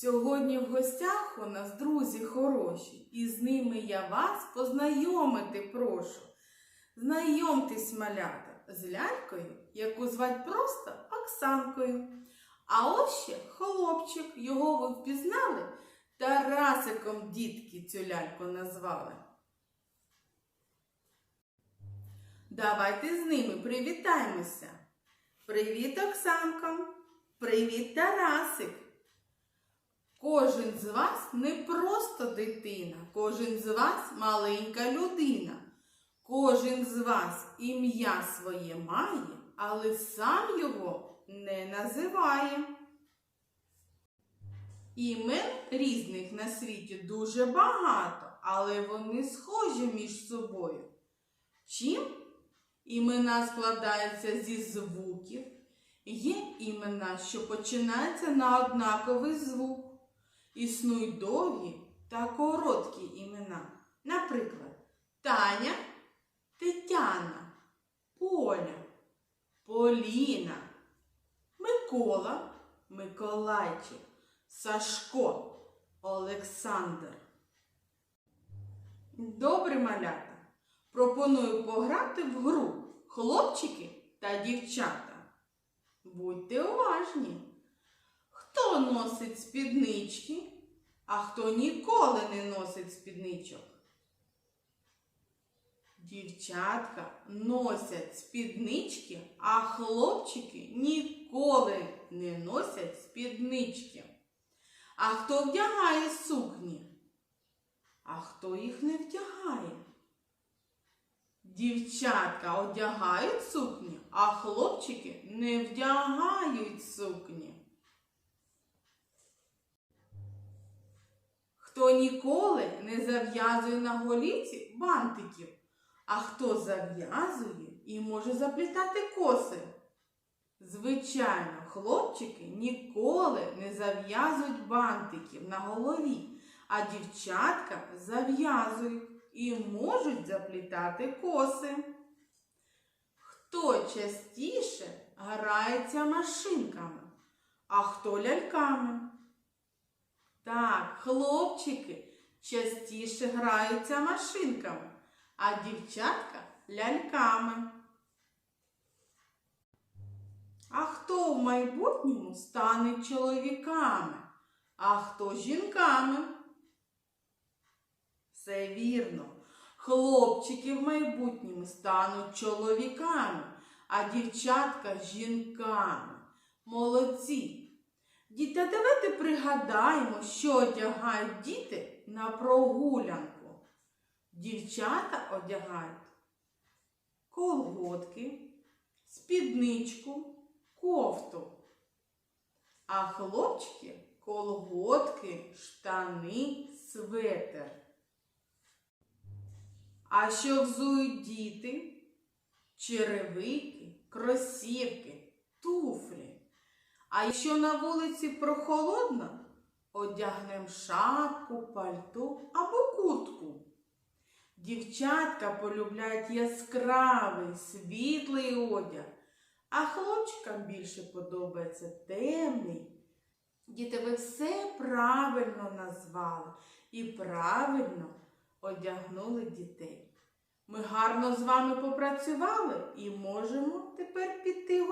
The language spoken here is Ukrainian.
Сьогодні в гостях у нас друзі хороші, і з ними я вас познайомити прошу. Знайомтесь, малята, з лялькою, яку звать просто Оксанкою. А ось ще хлопчик, його ви впізнали, Тарасиком дітки цю ляльку назвали. Давайте з ними привітаємося. Привіт, Оксанко! Привіт, Тарасик! Кожен з вас не просто дитина, кожен з вас маленька людина. Кожен з вас ім'я своє має, але сам його не називає. Імен різних на світі дуже багато, але вони схожі між собою. Чим? Імена складаються зі звуків. Є імена, що починаються на однаковий звук. Існують довгі та короткі імена. Наприклад, Таня, Тетяна, Поля, Поліна, Микола, Миколайчик, Сашко, Олександр. Добре, малята. Пропоную пограти в гру хлопчики та дівчата. Будьте уважні. Хто носить спіднички, а хто ніколи не носить спідничок? Дівчатка носять спіднички, а хлопчики ніколи не носять спіднички. А хто вдягає сукні? А хто їх не вдягає? Дівчатка одягають сукні, а хлопчики не вдягають сукні. Хто ніколи не зав'язує на голіці бантиків, а хто зав'язує і може заплітати коси. Звичайно, хлопчики ніколи не зав'язують бантиків на голові, а дівчатка зав'язують і можуть заплітати коси. Хто частіше грається машинками, а хто ляльками? Так, хлопчики частіше граються машинками, а дівчатка ляльками. А хто в майбутньому стане чоловіками, а хто жінками? Все вірно. Хлопчики в майбутньому стануть чоловіками, а дівчатка жінками. Молодці. Діти, давайте пригадаємо, що одягають діти на прогулянку. Дівчата одягають колготки, спідничку, кофту. А хлопчики колготки, штани, светер. А що взують діти? Черевики, кросівки, туфлі. А якщо на вулиці прохолодно, одягнем шапку, пальто або куртку. Дівчатка полюбляють яскравий, світлий одяг, а хлопчикам більше подобається темний. Діти, ви все правильно назвали і правильно одягнули дітей. Ми гарно з вами попрацювали і можемо тепер піти